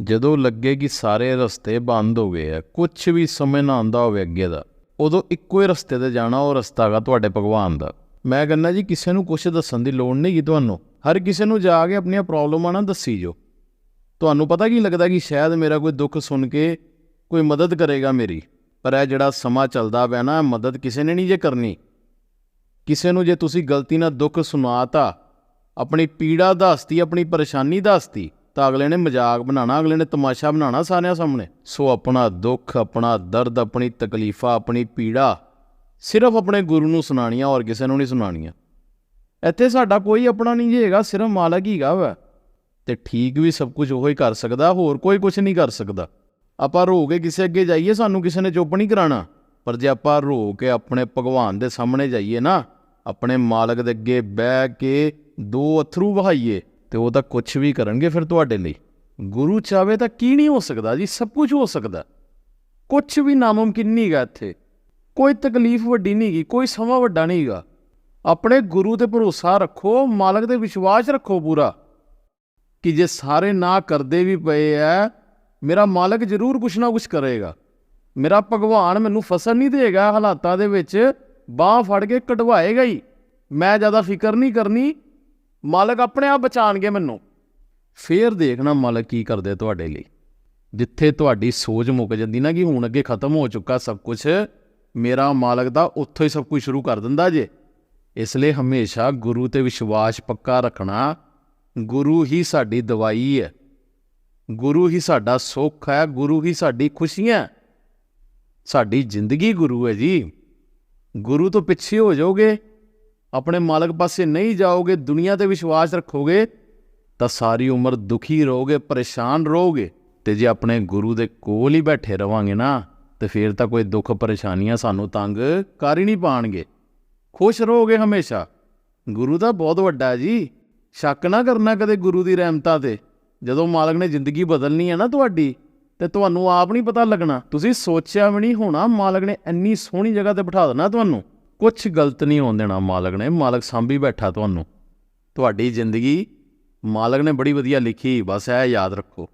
ਜਦੋਂ ਲੱਗੇ ਕਿ ਸਾਰੇ ਰਸਤੇ ਬੰਦ ਹੋ ਗਏ ਆ ਕੁਝ ਵੀ ਸਮਝ ਨਾ ਆਉਂਦਾ ਹੋਵੇ ਅੱਗੇ ਦਾ, ਉਦੋਂ ਇੱਕੋ ਹੀ ਰਸਤੇ ਤੇ ਜਾਣਾ ਉਹ ਰਸਤਾ ਹੈਗਾ ਤੁਹਾਡੇ ਭਗਵਾਨ ਦਾ। ਮੈਂ ਕਹਿੰਦਾ ਜੀ, ਕਿਸੇ ਨੂੰ ਕੁਝ ਦੱਸਣ ਦੀ ਲੋੜ ਨਹੀਂ ਗੀ ਤੁਹਾਨੂੰ। ਹਰ ਕਿਸੇ ਨੂੰ ਜਾ ਕੇ ਆਪਣੀਆਂ ਪ੍ਰੋਬਲਮਾਂ ਨਾ ਦੱਸੀ ਜੋ ਤੁਹਾਨੂੰ ਪਤਾ ਕੀ ਲੱਗਦਾ ਕਿ ਸ਼ਾਇਦ ਮੇਰਾ ਕੋਈ ਦੁੱਖ ਸੁਣ ਕੇ ਕੋਈ ਮਦਦ ਕਰੇਗਾ ਮੇਰੀ, ਪਰ ਇਹ ਜਿਹੜਾ ਸਮਾਂ ਚੱਲਦਾ ਪਿਆ ਨਾ, ਇਹ ਮਦਦ ਕਿਸੇ ਨੇ ਨਹੀਂ ਜੇ ਕਰਨੀ। ਕਿਸੇ ਨੂੰ ਜੇ ਤੁਸੀਂ ਗਲਤੀ ਨਾਲ ਦੁੱਖ ਸੁਣਾਤਾ, ਆਪਣੀ ਪੀੜਾ ਦੱਸਤੀ, ਆਪਣੀ ਪਰੇਸ਼ਾਨੀ ਦੱਸਤੀ ਤਾਂ ਅਗਲੇ ਨੇ ਮਜ਼ਾਕ ਬਣਾਉਣਾ, ਅਗਲੇ ਨੇ ਤਮਾਸ਼ਾ ਬਣਾਉਣਾ ਸਾਰਿਆਂ ਸਾਹਮਣੇ। ਸੋ ਆਪਣਾ ਦੁੱਖ, ਆਪਣਾ ਦਰਦ, ਆਪਣੀ ਤਕਲੀਫਾਂ, ਆਪਣੀ ਪੀੜਾ ਸਿਰਫ ਆਪਣੇ ਗੁਰੂ ਨੂੰ ਸੁਣਾਣੀਆਂ ਔਰ ਕਿਸੇ ਨੂੰ ਨਹੀਂ ਸੁਣਾਣੀਆਂ ਇੱਥੇ ਸਾਡਾ ਕੋਈ ਆਪਣਾ ਨਹੀਂ ਜੇਗਾ ਸਿਰਫ ਮਾਲਕ ਹੀ ਹੈਗਾ ਵਾ। ਤੇ ਠੀਕ ਵੀ ਸਭ ਕੁਝ ਉਹ ਹੀ ਕਰ ਸਕਦਾ, ਹੋਰ ਕੋਈ ਕੁਝ ਨਹੀਂ ਕਰ ਸਕਦਾ। ਆਪਾਂ ਰੋ ਕੇ ਕਿਸੇ ਅੱਗੇ ਜਾਈਏ, ਸਾਨੂੰ ਕਿਸੇ ਨੇ ਚੁੱਪ ਨਹੀਂ ਕਰਾਣਾ ਪਰ ਜੇ ਆਪਾਂ ਰੋ ਕੇ ਆਪਣੇ ਭਗਵਾਨ ਦੇ ਸਾਹਮਣੇ ਜਾਈਏ ਨਾ, ਆਪਣੇ ਮਾਲਕ ਦੇ ਅੱਗੇ ਬਹਿ ਕੇ ਦੋ ਅਥਰੂ ਵਹਾਈਏ ਤੇ ਉਹ ਤਾਂ ਕੁਝ ਵੀ ਕਰਨਗੇ ਫਿਰ ਤੁਹਾਡੇ ਲਈ। ਗੁਰੂ ਚਾਵੇ ਤਾਂ ਕੀ ਨਹੀਂ ਹੋ ਸਕਦਾ ਜੀ, ਸਭ ਕੁਝ ਹੋ ਸਕਦਾ। ਕੁਝ ਵੀ ਨਾਮੁਮਕਿਨ ਨਹੀਂ ਗਾ ਇੱਥੇ। ਕੋਈ ਤਕਲੀਫ ਵੱਡੀ ਨਹੀਂ ਗੀ ਕੋਈ ਸਮਾਂ ਵੱਡਾ ਨਹੀਂ ਗਾ ਆਪਣੇ ਗੁਰੂ ਤੇ ਭਰੋਸਾ ਰੱਖੋ, ਮਾਲਕ ਤੇ ਵਿਸ਼ਵਾਸ ਰੱਖੋ ਪੂਰਾ। ਕਿ ਜੇ ਸਾਰੇ ਨਾ ਕਰਦੇ ਵੀ ਪਏ ਐ, ਮੇਰਾ ਮਾਲਕ ਜ਼ਰੂਰ ਕੁਛ ਨਾ ਕੁਛ ਕਰੇਗਾ। ਮੇਰਾ ਭਗਵਾਨ ਮੈਨੂੰ ਫਸਣ ਨਹੀਂ ਦੇਗਾ ਹਾਲਾਤਾਂ ਦੇ ਵਿੱਚ, ਬਾਹ ਫੜ ਕੇ ਕਢਵਾਏਗਾ ਹੀ। ਮੈਂ ਜ਼ਿਆਦਾ ਫਿਕਰ ਨਹੀਂ ਕਰਨੀ ਮਾਲਕ ਆਪਣੇ ਆਪ ਬਚਾਣਗੇ ਮੈਨੂੰ। ਫੇਰ ਦੇਖਣਾ ਮਾਲਕ ਕੀ ਕਰਦੇ ਤੁਹਾਡੇ ਲਈ। ਜਿੱਥੇ ਤੁਹਾਡੀ ਸੋਚ ਮੁੱਕ ਜਾਂਦੀ ਨਾ ਕਿ ਹੁਣ ਅੱਗੇ ਖਤਮ ਹੋ ਚੁੱਕਾ ਸਭ ਕੁਝ ਮੇਰਾ ਮਾਲਕ ਦਾ ਉੱਥੋਂ ਹੀ ਸਭ ਕੁਝ ਸ਼ੁਰੂ ਕਰ ਦਿੰਦਾ ਜੇ। ਇਸ ਲਈ ਹਮੇਸ਼ਾ ਗੁਰੂ ਤੇ ਵਿਸ਼ਵਾਸ ਪੱਕਾ ਰੱਖਣਾ ਗੁਰੂ ਹੀ ਸਾਡੀ ਦਵਾਈ ਹੈ। ਗੁਰੂ ਹੀ ਸਾਡਾ ਸੁੱਖ ਹੈ, ਗੁਰੂ ਹੀ ਸਾਡੀ ਖੁਸ਼ੀਆਂ ਸਾਡੀ ਜ਼ਿੰਦਗੀ ਗੁਰੂ ਹੈ ਜੀ। ਗੁਰੂ ਤੋਂ ਪਿੱਛੇ ਹੋ ਜਾਓਗੇ ਆਪਣੇ ਮਾਲਕ ਪਾਸੇ ਨਹੀਂ ਜਾਓਗੇ, ਦੁਨੀਆ ਤੇ ਵਿਸ਼ਵਾਸ ਰੱਖੋਗੇ, ਤਾਂ ਸਾਰੀ ਉਮਰ ਦੁਖੀ ਰਹੋਗੇ, ਪਰੇਸ਼ਾਨ ਰਹੋਗੇ। ਤੇ ਜੇ ਆਪਣੇ ਗੁਰੂ ਦੇ ਕੋਲ ਹੀ ਬੈਠੇ ਰਵਾਂਗੇ ਨਾ, ਤੇ ਫਿਰ ਤਾਂ ਕੋਈ ਦੁੱਖ ਪਰੇਸ਼ਾਨੀਆਂ ਸਾਨੂੰ ਤੰਗ ਕਰ ਹੀ ਨਹੀਂ ਪਾਣਗੇ। ਖੁਸ਼ ਰਹੋਗੇ ਹਮੇਸ਼ਾ। ਗੁਰੂ ਤਾਂ ਬਹੁਤ ਵੱਡਾ ਜੀ। ਸ਼ੱਕ ਨਾ ਕਰਨਾ ਕਦੇ ਗੁਰੂ ਦੀ ਰਹਿਮਤਾਂ ਤੇ। ਜਦੋਂ ਮਾਲਕ ਨੇ ਜ਼ਿੰਦਗੀ ਬਦਲਣੀ ਹੈ ਨਾ ਤੁਹਾਡੀ, ਤੇ ਤੁਹਾਨੂੰ ਆਪ ਨਹੀਂ ਪਤਾ ਲੱਗਣਾ। ਤੁਸੀਂ ਸੋਚਿਆ ਵੀ ਨਹੀਂ ਹੋਣਾ, ਮਾਲਕ ਨੇ ਇੰਨੀ ਸੋਹਣੀ ਜਗ੍ਹਾ ਤੇ ਬਿਠਾ ਦੇਣਾ ਤੁਹਾਨੂੰ। ਕੁਝ ਗਲਤ ਨਹੀਂ ਹੋਣ ਦੇਣਾ ਮਾਲਕ ਨੇ। ਮਾਲਕ ਸਾਂਭੀ ਬੈਠਾ ਤੁਹਾਨੂੰ। ਤੁਹਾਡੀ ਜ਼ਿੰਦਗੀ ਮਾਲਕ ਨੇ ਬੜੀ ਵਧੀਆ ਲਿਖੀ, ਬਸ ਇਹ ਯਾਦ ਰੱਖੋ।